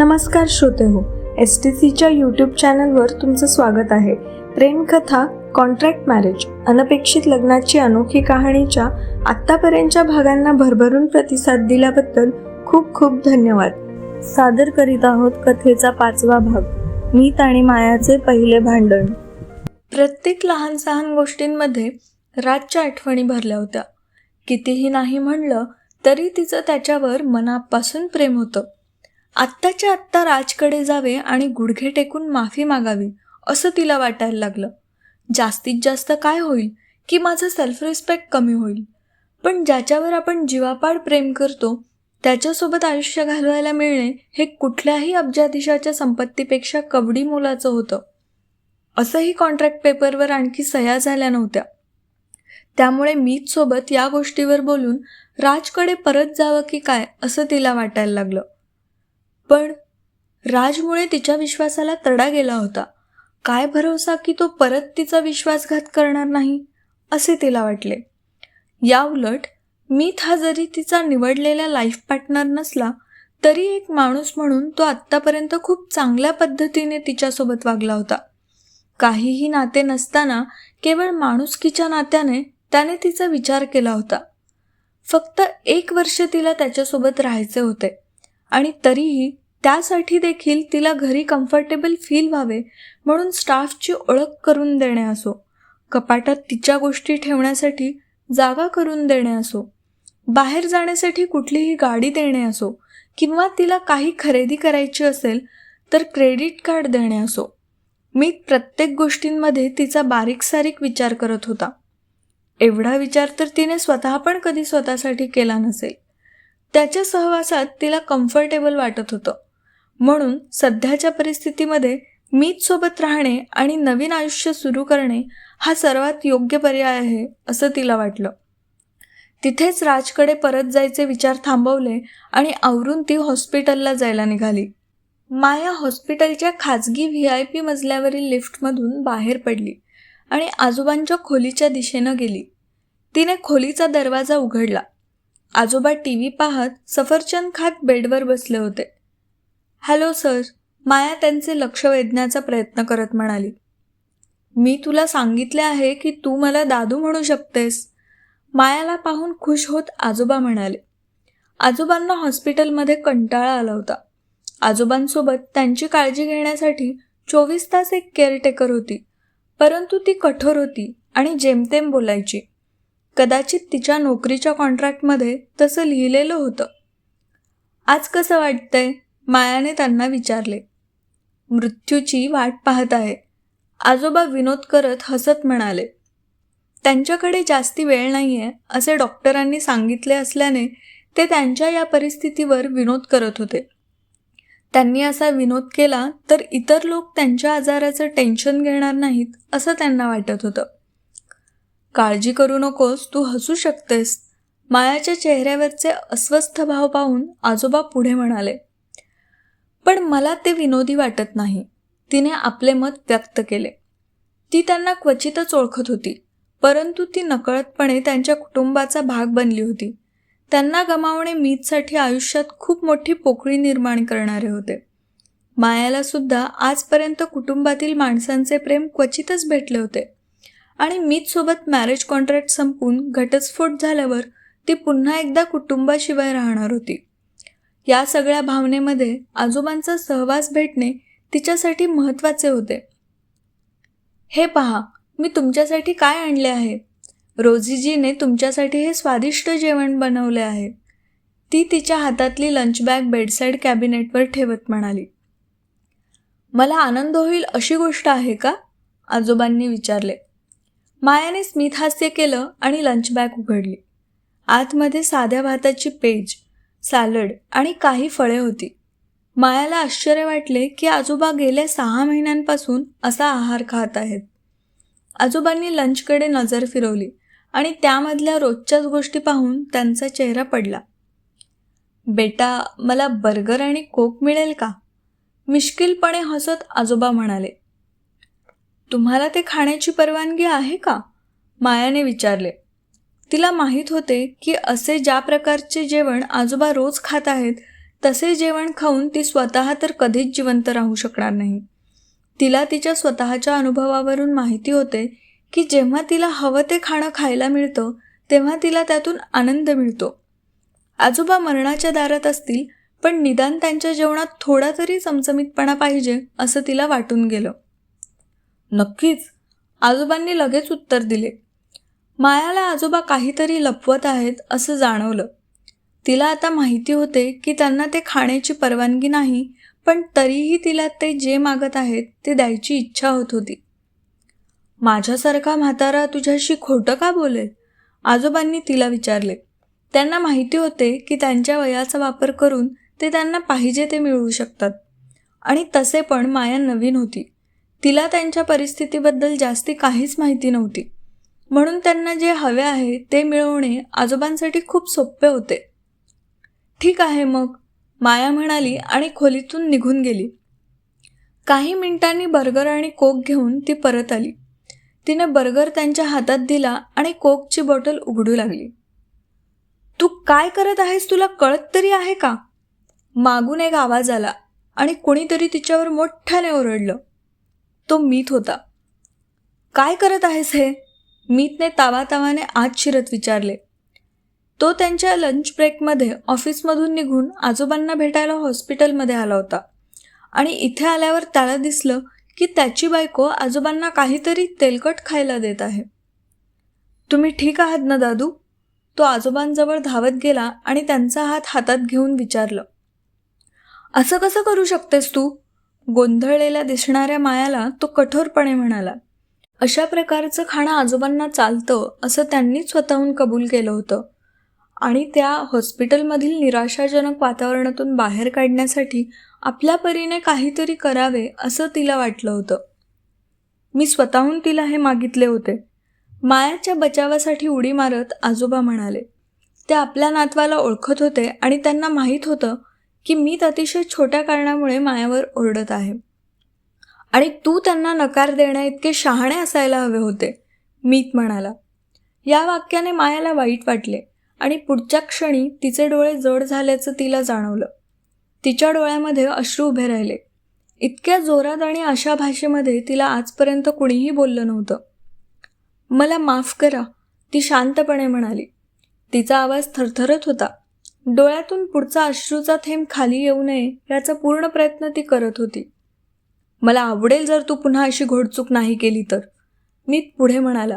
नमस्कार श्रोते हो एस टी सीच्या यूट्यूब चॅनलवर तुमचं स्वागत आहे. प्रेमकथा कॉन्ट्रॅक्ट मॅरेज अनपेक्षित लग्नाची अनोखी कहाणीच्या आत्तापर्यंतच्या भागांना भरभरून प्रतिसाद दिल्याबद्दल खूप खूप धन्यवाद. सादर करीत आहोत कथेचा पाचवा भाग मीत आणि मायाचे पहिले भांडण. प्रत्येक लहान सहान गोष्टींमध्ये राजच्या आठवणी भरल्या होत्या. कितीही नाही म्हणलं तरी तिचं त्याच्यावर मनापासून प्रेम होतं. आत्ताच्या आत्ता राजकडे जावे आणि गुडघे टेकून माफी मागावी असं तिला वाटायला लागलं. जास्तीत जास्त काय होईल की माझं सेल्फ रिस्पेक्ट कमी होईल. पण ज्याच्यावर आपण जीवापाड प्रेम करतो त्याच्यासोबत आयुष्य घालवायला मिळणे हे कुठल्याही अब्जाधीशाच्या संपत्तीपेक्षा कवडी मोलाचं होतं. असंही कॉन्ट्रॅक्ट पेपरवर आणखी सह्या झाल्या नव्हत्या. त्यामुळे मीच सोबत या गोष्टीवर बोलून राजकडे परत जावं की काय असं तिला वाटायला लागलं. पण राजमुळे तिच्या विश्वासाला तडा गेला होता. काय भरोसा की तो परत तिचा विश्वासघात करणार नाही असे तिला वाटले. याउलट मीत हा जरी तिचा निवडलेला लाईफ पार्टनर नसला तरी एक माणूस म्हणून तो आत्तापर्यंत खूप चांगल्या पद्धतीने तिच्यासोबत वागला होता. काहीही नाते नसताना केवळ माणुसकीच्या नात्याने त्याने तिचा विचार केला होता. फक्त एक वर्ष तिला त्याच्यासोबत राहायचे होते. आणि तरीही त्यासाठी देखील तिला घरी कम्फर्टेबल फील व्हावे म्हणून स्टाफची ओळख करून देणे असो. कपाटात तिच्या गोष्टी ठेवण्यासाठी जागा करून देणे असो. बाहेर जाण्यासाठी कुठलीही गाडी देणे असो किंवा तिला काही खरेदी करायची असेल तर क्रेडिट कार्ड देणे असो. मी प्रत्येक गोष्टींमध्ये तिचा बारीक सारीक विचार करत होता. एवढा विचार तर तिने स्वतः पण कधी स्वतःसाठी केला नसेल. त्याच्या सहवासात तिला कम्फर्टेबल वाटत होतं. म्हणून सध्याच्या परिस्थितीमध्ये मीच सोबत राहणे आणि नवीन आयुष्य सुरू करणे हा सर्वात योग्य पर्याय आहे असं तिला वाटलं. तिथेच राजकडे परत जायचे विचार थांबवले आणि आवरून ती हॉस्पिटलला जायला निघाली. माया हॉस्पिटलच्या खाजगी व्ही आय पी मजल्यावरील लिफ्टमधून बाहेर पडली आणि आजोबांच्या खोलीच्या दिशेनं गेली. तिने खोलीचा दरवाजा उघडला. आजोबा टी व्ही पाहत सफरचंद खात बेडवर बसले होते. हॅलो सर माया त्यांचे लक्ष वेधण्याचा प्रयत्न करत म्हणाली. मी तुला सांगितले आहे की तू मला दादू म्हणू शकतेस. मायाला पाहून खुश होत आजोबा म्हणाले. आजोबांना हॉस्पिटलमध्ये कंटाळा आला होता. आजोबांसोबत त्यांची काळजी घेण्यासाठी चोवीस तास एक केअरटेकर होती. परंतु ती कठोर होती आणि जेमतेम बोलायची. कदाचित तिच्या नोकरीच्या कॉन्ट्रॅक्टमध्ये तसं लिहिलेलं होतं. आज कसं वाटतंय? मायाने त्यांना विचारले मृत्यूची वाट पाहत आहे. आजोबा विनोद करत हसत म्हणाले त्यांच्याकडे जास्ती वेळ नाही आहे असे डॉक्टरांनी सांगितले असल्याने ते त्यांच्या या परिस्थितीवर विनोद करत होते. त्यांनी असा विनोद केला तर इतर लोक त्यांच्या आजाराचं टेन्शन घेणार नाहीत असं त्यांना वाटत होतं. काळजी करू नकोस तू हसू शकतेस. मायाच्या चेहऱ्यावरचे अस्वस्थ भाव पाहून आजोबा पुढे म्हणाले पण मला ते विनोदी वाटत नाही. तिने आपले मत व्यक्त केले. ती त्यांना क्वचितच ओळखत होती परंतु ती नकळतपणे त्यांच्या कुटुंबाचा भाग बनली होती. त्यांना गमावणे मीतसाठी आयुष्यात खूप मोठी पोकळी निर्माण करणारे होते. मायाला सुद्धा आजपर्यंत कुटुंबातील माणसांचे प्रेम क्वचितच भेटले होते. आणि मीतसोबत मॅरेज कॉन्ट्रॅक्ट संपून घटस्फोट झाल्यावर ती पुन्हा एकदा कुटुंबाशिवाय राहणार होती. या सगळ्या भावनेमध्ये आजोबांचा सहवास भेटणे तिच्यासाठी महत्त्वाचे होते. हे पहा मी तुमच्यासाठी काय आणले आहे? रोझीजीने तुमच्यासाठी हे स्वादिष्ट जेवण बनवले आहे. ती तिच्या हातातली लंच बॅग बेडसाईड कॅबिनेटवर ठेवत म्हणाली. मला आनंद होईल अशी गोष्ट आहे का? आजोबांनी विचारले. मायाने स्मितहास्य केलं आणि लंच बॅग उघडली. आतमध्ये साध्या भाताची पेज सॅलड आणि काही फळे होती. मायाला आश्चर्य वाटले की आजोबा गेल्या सहा महिन्यांपासून असा आहार खात आहेत. आजोबांनी लंचकडे नजर फिरवली आणि त्यामधल्या रोजच्याच गोष्टी पाहून त्यांचा चेहरा पडला. बेटा मला बर्गर आणि कोक मिळेल का? मिश्किलपणे हसत आजोबा म्हणाले. तुम्हाला ते खाण्याची परवानगी आहे का? मायाने विचारले. तिला माहीत होते की असे ज्या प्रकारचे जेवण आजोबा रोज खात आहेत तसे जेवण खाऊन ती स्वतः तर कधीच जिवंत राहू शकणार नाही. तिला तिच्या स्वतःच्या अनुभवावरून माहिती होते की जेव्हा तिला हवं ते खाणं खायला मिळतं तेव्हा तिला त्यातून आनंद मिळतो. आजोबा मरणाच्या दारात असतील पण निदान त्यांच्या जेवणात थोडा तरी चमचमीतपणा पाहिजे असं तिला वाटून गेलं. नक्कीच. आजोबांनी लगेच उत्तर दिले. मायाला आजोबा काहीतरी लपवत आहेत असं जाणवलं. तिला आता माहिती होते की त्यांना ते खाण्याची परवानगी नाही पण तरीही तिला ते जे मागत आहेत ते द्यायची इच्छा होत होती. माझ्यासारखा म्हातारा तुझ्याशी खोटं का बोलेल? आजोबांनी तिला विचारले. त्यांना माहिती होते की त्यांच्या वयाचा वापर करून ते त्यांना पाहिजे ते मिळवू शकतात. आणि तसे पण माया नवीन होती. तिला त्यांच्या परिस्थितीबद्दल जास्ती काहीच माहिती नव्हती. म्हणून त्यांना जे हवे आहे ते मिळवणे आजोबांसाठी खूप सोपे होते. ठीक आहे मग माया म्हणाली आणि खोलीतून निघून गेली. काही मिनिटांनी बर्गर आणि कोक घेऊन ती परत आली. तिने बर्गर त्यांच्या हातात दिला आणि कोकची बॉटल उघडू लागली. तू काय करत आहेस तुला कळत तरी आहे का? मागून एक आवाज आला आणि कुणीतरी तिच्यावर मोठ्याने ओरडलं. तो मीत होता. काय करत आहेस हे? मीतने तावातावाने आत शिरत विचारले. तो त्यांच्या लंच ब्रेकमध्ये ऑफिसमधून निघून आजोबांना भेटायला हॉस्पिटलमध्ये आला होता. आणि इथे आल्यावर त्याला दिसलं की त्याची बायको आजोबांना काहीतरी तेलकट खायला देत आहे. तुम्ही ठीक आहात ना दादू? तो आजोबांजवळ धावत गेला आणि त्यांचा हात हातात घेऊन विचारलं. असं कसं करू शकतेस तू? गोंधळलेल्या दिसणाऱ्या मायाला तो कठोरपणे म्हणाला. अशा प्रकारचं खाणं आजोबांना चालतं असं त्यांनीच स्वतःहून कबूल केलं होतं. आणि त्या हॉस्पिटलमधील निराशाजनक वातावरणातून बाहेर काढण्यासाठी आपल्या परीने काहीतरी करावे असं तिला वाटलं होतं. मी स्वतःहून तिला हे मागितले होते. मायाच्या बचावासाठी उडी मारत आजोबा म्हणाले. ते आपल्या नातवाला ओळखत होते आणि त्यांना माहीत होतं की मी अतिशय छोट्या कारणामुळे मायावर ओरडत आहे. आणि तू त्यांना नकार देण्या इतके शहाणे असायला हवे होते मीत म्हणाला. या वाक्याने मायाला वाईट वाटले आणि पुढच्या क्षणी तिचे डोळे जड झाल्याचं तिला जाणवलं. तिच्या डोळ्यामध्ये अश्रू उभे राहिले. इतक्या जोरात आणि अशा भाषेमध्ये तिला आजपर्यंत कुणीही बोललं नव्हतं. मला माफ करा ती शांतपणे म्हणाली. तिचा आवाज थरथरत होता. डोळ्यातून पुढचा अश्रूचा थेंब खाली येऊ नये याचा पूर्ण प्रयत्न ती करत होती. मला आवडेल जर तू पुन्हा अशी घोडचूक नाही केली तर. मी पुढे म्हणाला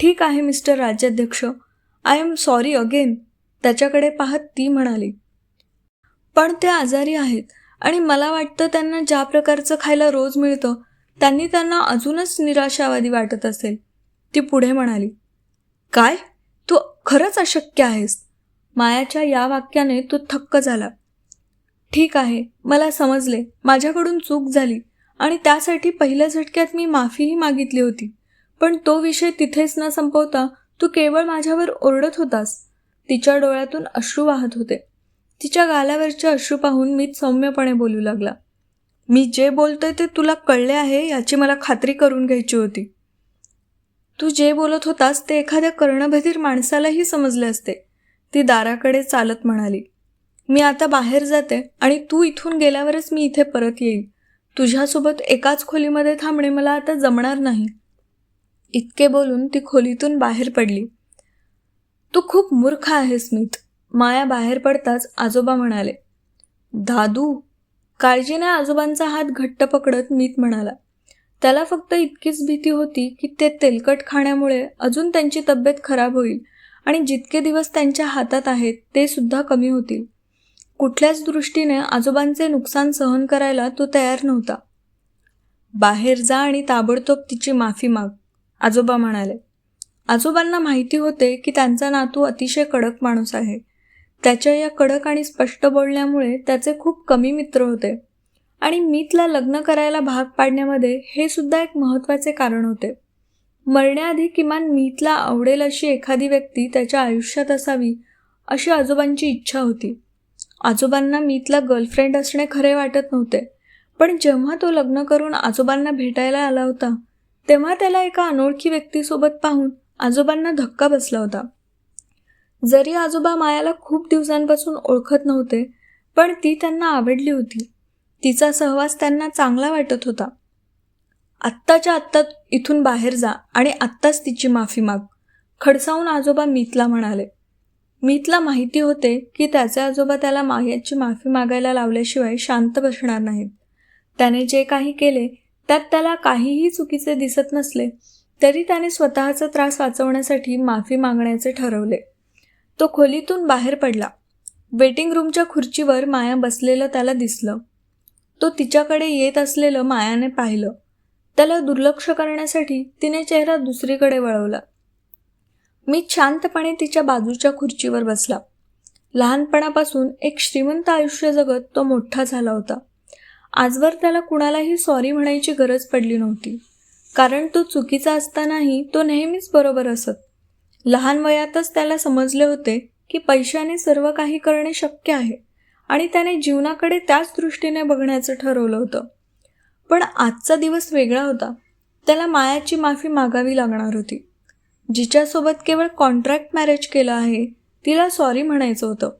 ठीक आहे मिस्टर राज्याध्यक्ष. आय एम सॉरी अगेन त्याच्याकडे पाहत ती म्हणाली पण ते आजारी आहेत आणि मला वाटतं त्यांना ज्या प्रकारचं खायला रोज मिळतं त्यांनी त्यांना अजूनच निराशावादी वाटत असेल. ती पुढे म्हणाली काय? तू खरंच अशक्य आहेस. मायाच्या या वाक्याने तो थक्क झाला. ठीक आहे मला समजले. माझ्याकडून चूक झाली आणि त्यासाठी पहिल्या झटक्यात मी माफीही मागितली होती. पण तो विषय तिथेच न संपवता तू केवळ माझ्यावर ओरडत होतास. तिच्या डोळ्यातून अश्रू वाहत होते. तिच्या गालावरचे अश्रू पाहून मी सौम्यपणे बोलू लागला. मी जे बोलतोय ते तुला कळले आहे याची मला खात्री करून घ्यायची होती. तू जे बोलत होतास ते एखाद्या कर्णभधीर माणसालाही समजले असते. ती दाराकडे चालत म्हणाली. मी आता बाहेर जाते आणि तू इथून गेल्यावरच मी इथे परत येईल तुझ्यासोबत एकाच खोलीमध्ये थांबणे मला आता जमणार नाही. इतके बोलून ती खोलीतून बाहेर पडली. तू खूप मूर्ख आहे स्मित. माया बाहेर पडताच आजोबा म्हणाले. दादू काळजीने आजोबांचा हात घट्ट पकडत मीत म्हणाला. त्याला फक्त इतकीच भीती होती की ते तेलकट खाण्यामुळे अजून त्यांची तब्येत खराब होईल आणि जितके दिवस त्यांच्या हातात आहेत ते सुद्धा कमी होतील. कुठल्याच दृष्टीने आजोबांचे नुकसान सहन करायला तो तयार नव्हता. बाहेर जा आणि ताबडतोब तिची माफी माग आजोबा म्हणाले. आजोबांना माहिती होते की त्यांचा नातू अतिशय कडक माणूस आहे. त्याच्या या कडक आणि स्पष्ट बोलण्यामुळे त्याचे खूप कमी मित्र होते. आणि मीतला लग्न करायला भाग पाडण्यामध्ये हे सुद्धा एक महत्त्वाचे कारण होते. मरण्याआधी किमान मीतला आवडेल अशी एखादी व्यक्ती त्याच्या आयुष्यात असावी अशी आजोबांची इच्छा होती. आजोबांना मीतला गर्लफ्रेंड असणे खरे वाटत नव्हते. पण जेव्हा तो लग्न करून आजोबांना भेटायला आला होता तेव्हा त्याला एका अनोळखी व्यक्तीसोबत पाहून आजोबांना धक्का बसला होता. जरी आजोबा मायाला खूप दिवसांपासून ओळखत नव्हते पण ती त्यांना आवडली होती. तिचा सहवास त्यांना चांगला वाटत होता. आत्ताच्या आत्ता इथून बाहेर जा आणि आत्ताच तिची माफी माग खडसावून आजोबा मीतला म्हणाले. मीतला माहिती होते की त्याचे आजोबा त्याला मायाची माफी मागायला लावल्याशिवाय शांत बसणार नाहीत. त्याने जे काही केले त्यात त्याला काहीही चुकीचे दिसत नसले तरी त्याने स्वतःचा त्रास वाचवण्यासाठी माफी मागण्याचे ठरवले. तो खोलीतून बाहेर पडला. वेटिंग रूमच्या खुर्चीवर माया बसलेलं त्याला दिसलं. तो तिच्याकडे येत असलेलं मायाने पाहिलं. त्याला दुर्लक्ष करण्यासाठी तिने चेहरा दुसरीकडे वळवला. मी शांतपणे तिच्या बाजूच्या खुर्चीवर बसला. लहानपणापासून एक श्रीमंत आयुष्य जगत तो मोठा झाला होता. आजवर त्याला कुणालाही सॉरी म्हणायची गरज पडली नव्हती. कारण तो चुकीचा असतानाही तो नेहमीच बरोबर असत. लहान वयातच त्याला समजले होते की पैशाने सर्व काही करणे शक्य आहे आणि त्याने जीवनाकडे त्याच दृष्टीने बघण्याचं ठरवलं होतं. पण आजचा दिवस वेगळा होता. त्याला मायाची माफी मागावी लागणार होती. जिच्यासोबत केवळ कॉन्ट्रॅक्ट मॅरेज केलं आहे तिला सॉरी म्हणायचं होतं.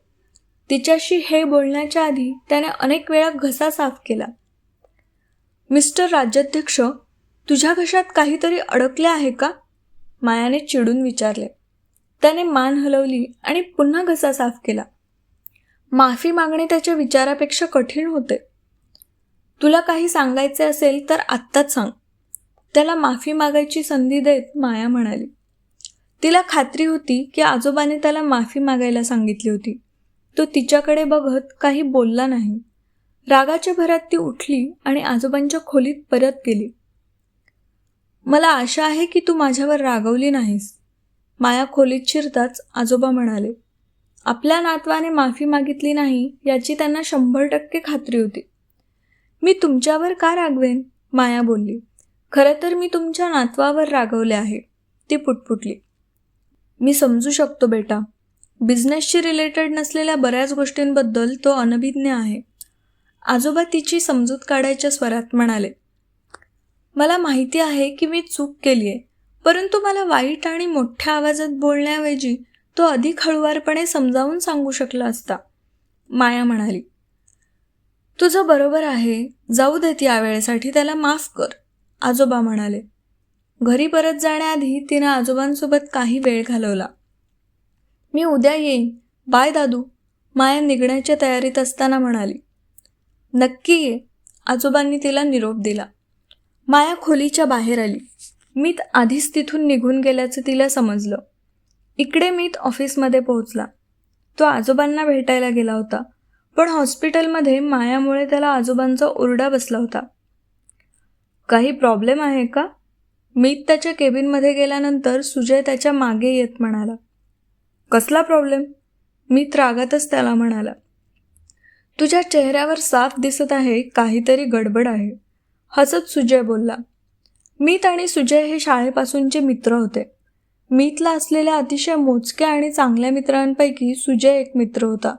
तिच्याशी हे बोलण्याच्या आधी त्याने अनेक वेळा घसा साफ केला. मिस्टर राज्याध्यक्ष तुझ्या घशात काहीतरी अडकले आहे का? मायाने चिडून विचारले. त्याने मान हलवली आणि पुन्हा घसा साफ केला. माफी मागणे त्याच्या विचारापेक्षा कठीण होते. तुला काही सांगायचे असेल तर आत्ताच सांग. त्याला माफी मागायची संधी देत माया म्हणाली. तिला खात्री होती की आजोबाने त्याला माफी मागायला सांगितली होती. तो तिच्याकडे बघत काही बोलला नाही. रागाच्या भरात ती उठली आणि आजोबांच्या खोलीत परत गेली. मला आशा आहे की तू माझ्यावर रागवली नाहीस. माया खोलीत शिरताच आजोबा म्हणाले. आपल्या नातवाने माफी मागितली नाही याची त्यांना शंभर टक्के खात्री होती. मी तुमच्यावर का रागवेन? माया बोलली. खरं तर मी तुमच्या नातवावर रागवले आहे. ती पुटपुटली. मी समजू शकतो बेटा. बिझनेसशी रिलेटेड नसलेल्या बऱ्याच गोष्टींबद्दल तो अनभिज्ञ आहे. आजोबा तिची समजूत काढायच्या स्वरात म्हणाले मला माहिती आहे की मी चूक केली आहे परंतु मला वाईट आणि मोठ्या आवाजात बोलण्याऐवजी तो अधिक हळुवारपणे समजावून सांगू शकला असता. माया म्हणाली तुझं बरोबर आहे. जाऊ दे या वेळेसाठी त्याला माफ कर. आजोबा म्हणाले घरी परत जाण्याआधी तिनं आजोबांसोबत काही वेळ घालवला. मी उद्या येईन. बाय दादू. माया निघण्याच्या तयारीत असताना म्हणाली. नक्की ये. आजोबांनी तिला निरोप दिला. माया खोलीच्या बाहेर आली. मीत आधीच तिथून निघून गेल्याचं तिला समजलं. इकडे मीत ऑफिसमध्ये पोहोचला. तो आजोबांना भेटायला गेला होता. पण हॉस्पिटलमध्ये मायामुळे त्याला आजोबांचा ओरडा बसला होता. काही प्रॉब्लेम आहे का? मीत त्याच्या केबिनमध्ये गेल्यानंतर सुजय त्याच्यामागे येत म्हणाला कसला प्रॉब्लेम? मी रागातच त्याला म्हणाला तुझ्या चेहऱ्यावर साफ दिसत आहे काहीतरी गडबड आहे. हसत सुजय बोलला मीत आणि सुजय हे शाळेपासूनचे मित्र होते. मीतला असलेल्या अतिशय मोजक्या आणि चांगल्या मित्रांपैकी सुजय एक मित्र होता.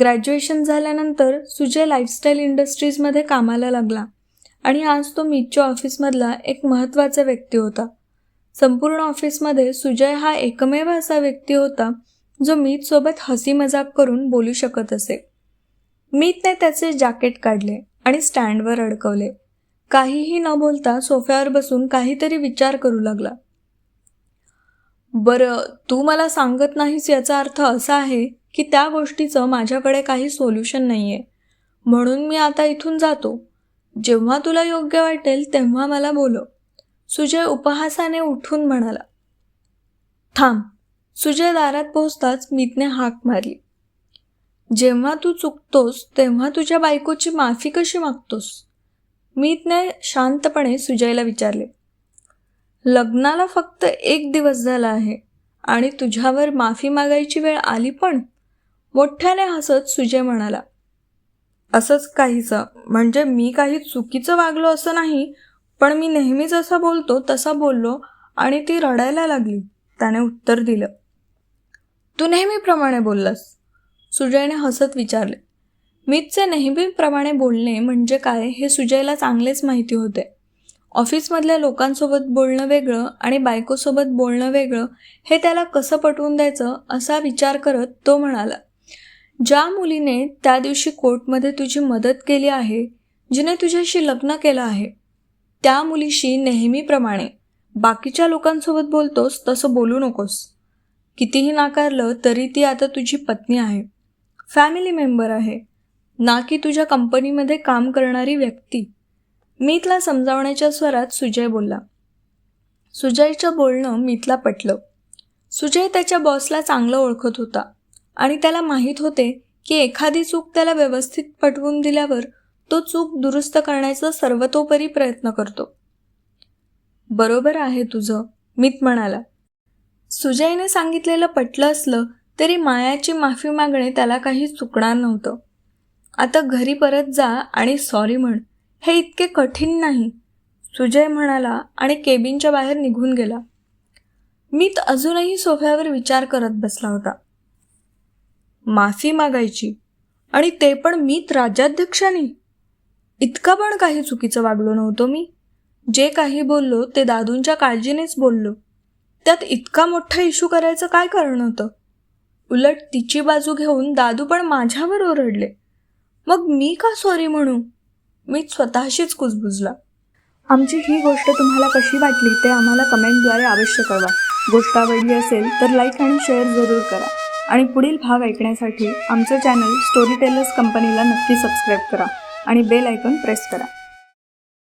ग्रॅज्युएशन झाल्यानंतर सुजय लाईफस्टाईल इंडस्ट्रीजमध्ये कामाला लागला. आणि आज तो मीतच्या ऑफिसमधला एक महत्त्वाचा व्यक्ती होता. संपूर्ण ऑफिसमध्ये सुजय हा एकमेव असा व्यक्ती होता जो मीतसोबत हसी मजाक करून बोलू शकत असे. मीतने त्याचे जॅकेट काढले आणि स्टँडवर अडकवले. काहीही न बोलता सोफ्यावर बसून काहीतरी विचार करू लागला. बरं तू मला सांगत नाहीस याचा अर्थ असा आहे की त्या गोष्टीचं माझ्याकडे काही सोल्युशन नाही आहे म्हणून मी आता इथून जातो. जेव्हा तुला योग्य वाटेल तेव्हा मला बोलव. सुजय उपहासाने उठून म्हणाला. थांब. सुजय दारात पोहोचताच मीतने हाक मारली. जेव्हा तू चुकतोस तेव्हा तुझ्या बायकोची माफी कशी मागतोस? मीतने शांतपणे सुजयला विचारले. लग्नाला फक्त एक दिवस झाला आहे आणि तुझ्यावर माफी मागायची वेळ आली पण? मोठ्याने हसत सुजय म्हणाला. असंच काहीचं म्हणजे मी काही चुकीचं वागलो असं नाही पण मी नेहमी जसा बोलतो तसा बोललो आणि ती रडायला लागली. त्याने उत्तर दिलं. तू नेहमीप्रमाणे बोललास. सुजयने हसत विचारले. मीतचे नेहमीप्रमाणे बोलणे म्हणजे काय हे सुजयला चांगलेच माहिती होते. ऑफिसमधल्या लोकांसोबत बोलणं वेगळं आणि बायकोसोबत बोलणं वेगळं हे त्याला कसं पटवून द्यायचं असा विचार करत तो म्हणाला. ज्या मुलीने त्या दिवशी कोर्टमध्ये तुझी मदत केली आहे जिने तुझ्याशी लग्न केलं आहे त्या मुलीशी नेहमीप्रमाणे बाकीच्या लोकांसोबत बोलतोस तसं बोलू नकोस. कितीही नाकारलं तरी ती आता तुझी पत्नी आहे. फॅमिली मेंबर आहे. ना की तुझ्या कंपनीमध्ये काम करणारी व्यक्ती. मीतला समजावण्याच्या स्वरात सुजय बोलला. सुजयचं बोलणं मीतला पटलं. सुजय त्याच्या बॉसला चांगलं ओळखत होता. आणि त्याला माहीत होते की एखादी चूक त्याला व्यवस्थित पटवून दिल्यावर तो चूक दुरुस्त करण्याचा सर्वतोपरी प्रयत्न करतो. बरोबर आहे तुझं मीत म्हणाला. सुजयने सांगितलेलं पटलं असलं तरी मायाची माफी मागणे त्याला काही चुकणार नव्हतं. आता घरी परत जा आणि सॉरी म्हण. हे इतके कठीण नाही सुजय म्हणाला आणि केबिनच्या बाहेर निघून गेला. मीत अजूनही सोफ्यावर विचार करत बसला होता. माफी मागायची. आणि ते पण मीत राज्याध्यक्षांनी. इतका पण काही चुकीचं वागलो नव्हतो मी. जे काही बोललो ते दादूंच्या काळजीनेच बोललो. त्यात इतका मोठा इशू करायचं काय कारण होतं? उलट तिची बाजू घेऊन दादू पण माझ्यावर ओरडले. मग मी का सॉरी म्हणू? मी स्वतःशीच कुजबुजला. आमची ही गोष्ट तुम्हाला कशी वाटली ते आम्हाला कमेंटद्वारे अवश्य कळवा. गोष्ट आवडली असेल तर लाईक आणि शेअर जरूर करा. आणि पुढील भाग ऐकण्यासाठी आमचं चॅनल स्टोरी टेलर्स कंपनीला नक्की सबस्क्राईब करा आणि बेल आयकॉन प्रेस करा.